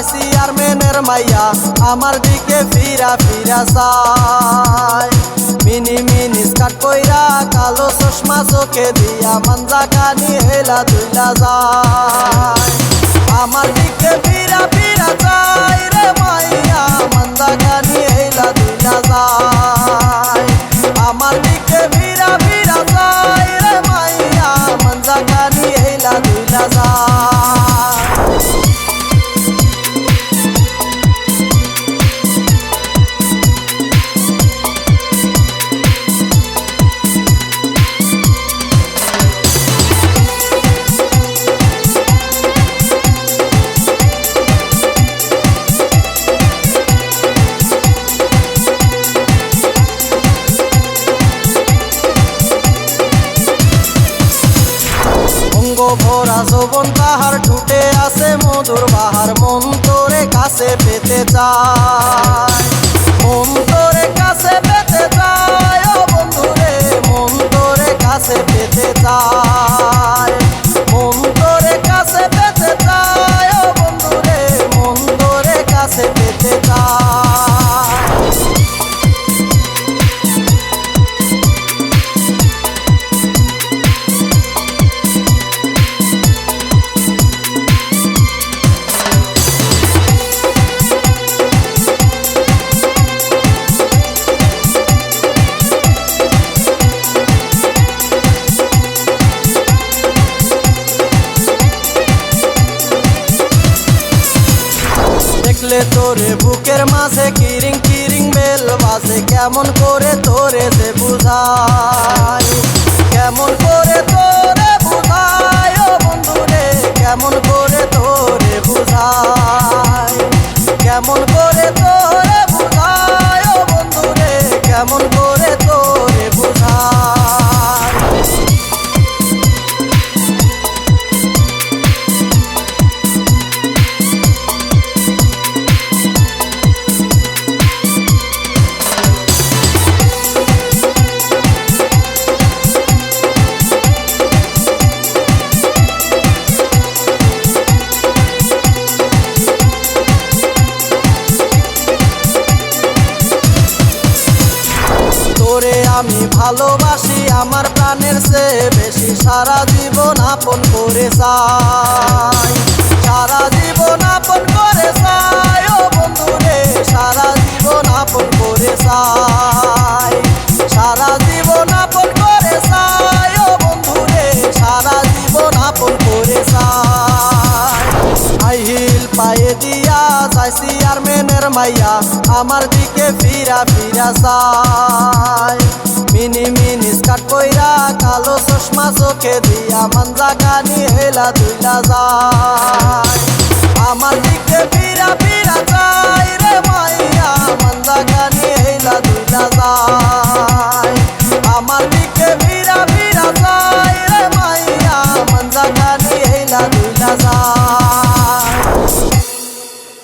পাইছি আর মেনের মাইয়া, আমার দিকে ফিরা ফিরা চায়। মিনি মিনি স্কার্ট কইরা কালো চশমা চোখে দিয়া, মাঞ্জা কানি হেলা দুইলা যায়। আমার দিকে অঙ্গ ভরা যৌবন তাহার ঠুটে আছে মধুর বাহার মন তোরে কাছে পেতে চায়। দেখলে তোরে, বুকের মাঝে কিরিং কিরিং বেল বাজে। কেমন করে তোরে সে বুঝাই? কেমন করে তোরে আমি ভালোবাসি আমার প্রাণের চেয়ে বেশি সারা জীবন আপন করে চাই। মেনের মাইয়া, আমার দিকে ফিরা ফিরা চাই। মিনি মিনি স্কার্ট কইরা কালো চশমা চোখে দিয়া, মঞ্জা কানি হেলা দুইলা যায়। আমার দিকে ফিরা ফিরা